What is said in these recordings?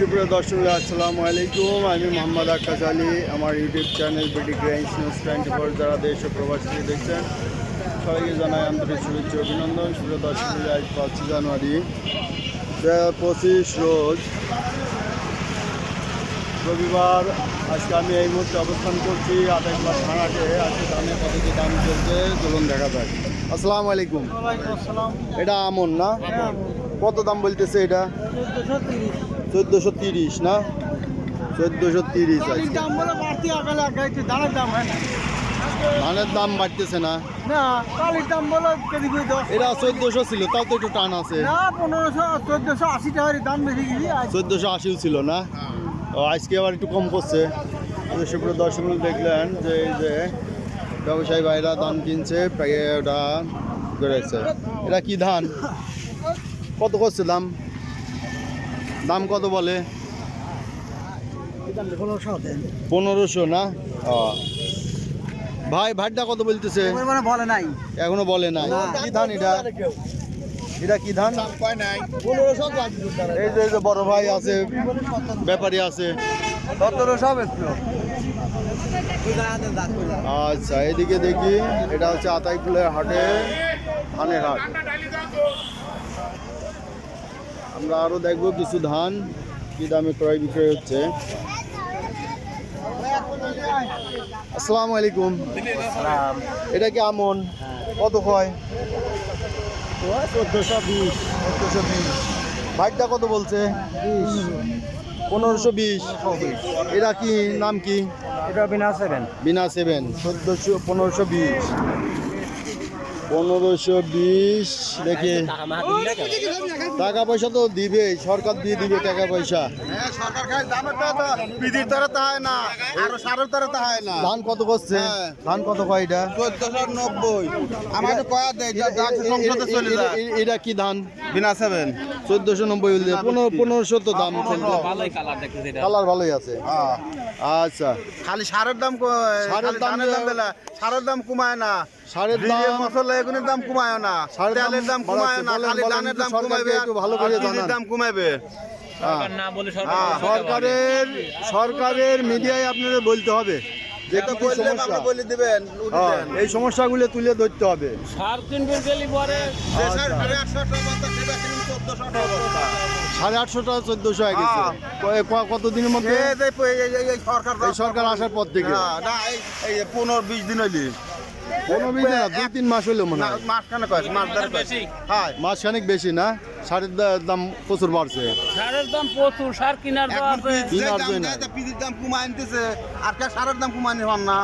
সুপ্রিয় দর্শক আসসালামু আলাইকুম। আমি মোহাম্মদ আকাশ আলী। আমার YouTube channel BD Grains News twenty four যারা দেশ ও প্রবাসী দেখছেন সবাইকে জানাই আন্তরিক শুভেচ্ছা অভিনন্দন। সুপ্রিয় দর্শক আজ পাঁচই জানুয়ারি দু পঁচিশ রোজ রবিবার। আজকে আমি এই মুহূর্তে অবস্থান করছি মাস থানাতে আজকে ধানের কত কি দাম চলছে চলুন দেখা যাক। আসসালামু আলাইকুম। এটা আমন না? কত দাম বলতেছে এটা? চোদ্দোশো তিরিশ না? চোদ্দোশো তিরিশ ধানের দাম বাড়তেছে না। এটা চোদ্দোশো ছিল তাও তো একটু টান আছে। চোদ্দোশো আশিও ছিল না? ও আজকে আবার একটু কম করছে। সুপ্রিয় দর্শক দেখলেন যে এই যে ব্যবসায়ী ভাইরা ধান কিনছে ওটা করেছে এটা কি ধান? কত করছে দাম? দাম কত বলে? পনেরোশো না? ভাই ভাইটা কত বলতেছে? বলে নাই এখনও বলে নাই। কি ধান এটা? এটা কি ধান? এই যে এই যে বড় ভাই আছে ব্যাপারী আছে। আচ্ছা এদিকে দেখি এটা হচ্ছে আতাইকুলের হাটে ধানের হাট। আমরা আরও দেখব কিছু ধান কি দামে ক্রয় বিক্রয় হচ্ছে। আসসালামু আলাইকুম। এটা কি আমন? কত হয়? চোদ্দোশো বিশ চোদ্দোশো বিশ ভাইটা কত বলছে? পনেরোশো বিশ। এটা কি নাম কি? এটা বিনা সেভেন। বিনা সেভেন। চোদ্দোশো পনেরোশো বিশ। পনেরোশো বিশ দেখে। টাকা পয়সা তো দিবে সরকার দিয়ে দিবে টাকা পয়সা। ধান কত করছে। ধান কত কয় এটা? চোদ্দশো নব্বই কয়া দেয় এ- এটা কি ধান? বিনা সেভেন চোদ্দশো নব্বই পনেরো পনেরোশো তো দাম কালার ভালোই আছে। আচ্ছা খালি সারের দাম ক- সারের দাম বেলা সারের দাম কমায় না সারের দাম মশলা এগুলোর দাম কমায় না সারের দাম তেলের দাম কমায় না। খালি ধানের দাম কমাবে একটু ভালো করে ধানের জানান। দাম কমাবে হ্যাঁ। না বলে হ্যাঁ। সরকারের সরকারের মিডিয়ায় আপনাদের বলতে হবে যেটা কি কি বললে সমস্যা। বলে দিবেন হ্যাঁ, এই সমস্যাগুলো তুলে ধরতে হবে। সার তিন গেলি পরে। সাড়ে আটশো টাকা বস্তা চোদ্দশো সাড়ে আটশো টাকা চোদ্দশো হয়ে গেছে। হ্যাঁ। কতদিনের মধ্যে? সরকার সরকার আসার পর থেকে। না, না এই এই পনেরো বিশ দিন হইলি। না দুই তিন মাস হইল মনে হয়। মাস ধরে হ্যাঁ। মাসখানেক বেশি না? সারের দাম প্রচুর বাড়ছে। সারের দাম প্রচুর সার কিনার আছে। দাম পিসের দাম কমায় আনতেছে। আর কে সারের দাম কমানি হন না?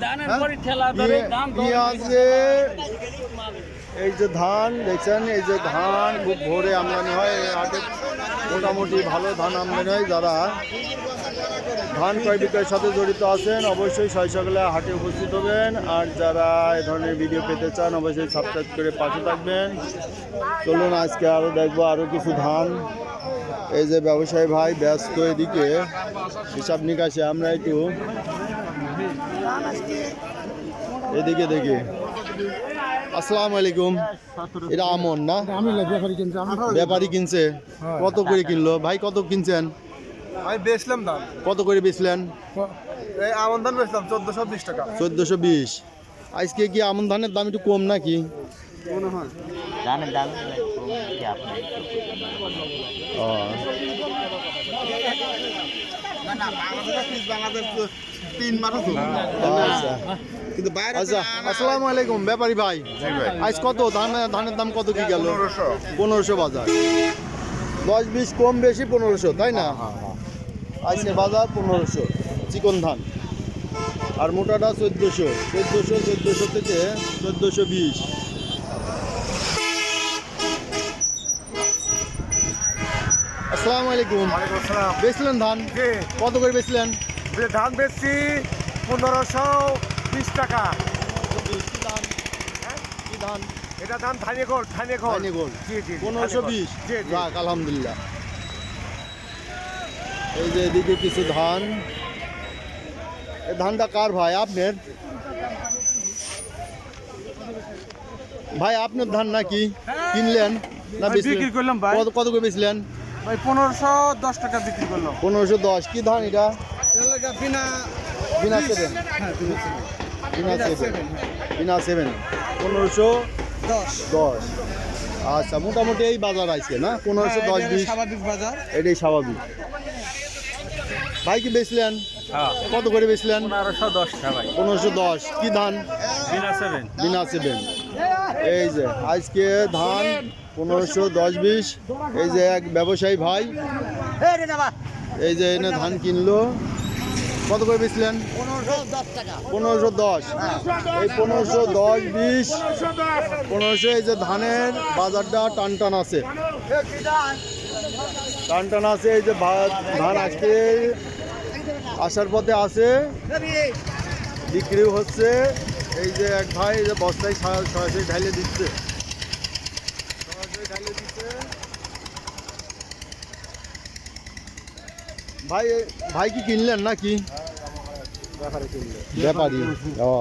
ধানের হ্যাঁ? ঠেলা ধরে ইয়ে- দাম পেঁয়াজে এই যে ধান দেখছেন? এই যে ধান খুব ভোরে আমদানি হয় মোটামুটি ভালো ধান আমদানি হয়। যারা ধান ক্রয় বিক্রয়ের সাথে জড়িত আছেন, অবশ্যই সকালে হাটে উপস্থিত হবেন। আর যারা এ ধরনের ভিডিও পেতে চান, অবশ্যই সাবস্ক্রাইব করে পাশে থাকবেন। চলুন, আজকে আরও দেখব আরও কিছু ধান। এই যে ব্যবসায়ী ভাই ব্যস্ত এদিকে, হিসাব নিকাশে, আমরা একটু এদিকে দেখি। আসসালামু আলাইকুম। এটা আমন না? ব্যাপারী কিনছে। কত করে কিনলো? ভাই কত কিনছেন? আমি বেচলাম দাম। কত করে বেচলেন? এই আমন ধান বেচলাম চোদ্দশো বিশ টাকা। চোদ্দোশো বিশ। আজকে কি আমন ধানের দাম একটু কম নাকি? ধানের দাম ও, তিন আচ্ছা। কিন্তু বাইরে আচ্ছা আসসালামু আলাইকুম ব্যাপারী ভাই। আজ কত? ধান ধানের দাম কত কি গেল? পনেরোশো। বাজার। দশ বিশ কম বেশি পনেরোশো তাই না? আজকে বাজার পনেরোশো চিকন ধান। আর মোটাটা চোদ্দোশো চোদ্দোশো চোদ্দোশো থেকে চোদ্দোশো বিশ। আসসালামু আলাইকুম। বেচলেন ধান? কত করে বেচলেন? ধান বেচছি পনেরোশো। বিশ টাকা। ধান? এটা ধান ধানে গোল ধানে ধানে গোল জি জি পনেরোশো বিশ। জি, জি। যাক আলহামদুলিল্লাহ। এই যে এদিকে কিছু ধান। এই ধানটা কার ভাই? আপনার? ভাই আপনার ধান নাকি? কিনলেন না বিক্রি করলাম ভাই। কত কত করে বেচলেন? ভাই পনেরোশো দশ টাকা বিক্রি করলাম। পনেরোশো দশ। কি ধান এটা? বিনা বিনা সেভেন হ্যাঁ বিনা সেভেন বিনা সেভেন পনেরোশো দশ। দশ। আচ্ছা মোটামুটি এই বাজার আছে না? পনেরোশো দশ বিশ। স্বাভাবিক বাজার। এটাই স্বাভাবিক। ভাই কি বেচলেন? কত করে বেচলেন? পনেরোশো দশ ভাই? পনেরোশো দশ। কি ধান? বিনা সেভেন বিনা সেভেন এই যে আজকে ধান পনেরোশো দশ বিশ। এই যে এক ব্যবসায়ী ভাই। এই যে এনে ধান কিনলো। কত করে বেচলেন? পনেরোশো দশ। এই পনেরোশো দশ, বিশ। পনেরোশো, এই যে ধানের বাজারটা টান টান আছে। টান টান আছে, এই যে ধান আজকে আসার পথে আছে। বিক্রিও হচ্ছে। এই যে এক ভাই, এই যে বস্তায় সরা- সরাসরি ঢাইলে দিচ্ছে। সরাসরি ঢাইলে দিচ্ছে। ভাই ভাই কি কিনলেন নাকি? ব্যাপারী ও।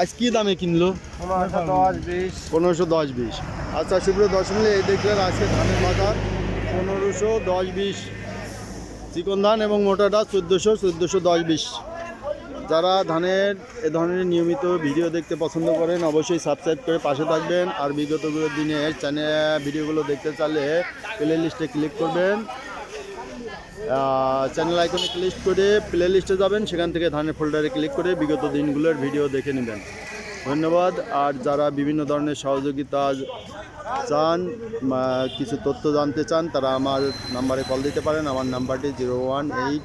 আজ কি দামে কিনলো? পনেরোশো দশ বিশ। পনেরোশো দশ বিশ। আচ্ছা সুপ্রিয় দর্শক মিলে এই দেখলেন আজকে ধানের বাজার পনেরোশো দশ বিশ। চিকন ধান এবং মোটাটা চোদ্দোশো চোদ্দোশো দশ বিশ। যারা ধানের এ ধরনের নিয়মিত ভিডিও দেখতে পছন্দ করেন অবশ্যই সাবস্ক্রাইব করে পাশে থাকবেন। আর বিগতগুলো দিনের চ্যানেল ভিডিওগুলো দেখতে চাইলে প্লে লিস্টে ক্লিক করবেন। চ্যানেল আইকনে ক্লিক করে প্লে লিস্টে যাবেন, সেখান থেকে ধানের ফোল্ডারে ক্লিক করে বিগত দিনগুলোর ভিডিও দেখে নেবেন। ধন্যবাদ। আর যারা বিভিন্ন ধরনের সহযোগিতা চান কিছু তথ্য জানতে চান, তারা আমার নাম্বারে কল দিতে পারেন। আমার নাম্বারটি zero one eight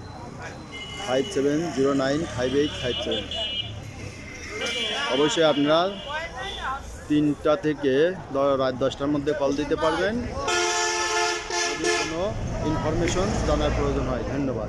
five seven zero nine five eight five seven অবশ্যই আপনারা তিনটা থেকে রাত দশটার মধ্যে কল দিতে পারবেন। কোনো ইনফরমেশন জানার প্রয়োজন হয়। ধন্যবাদ।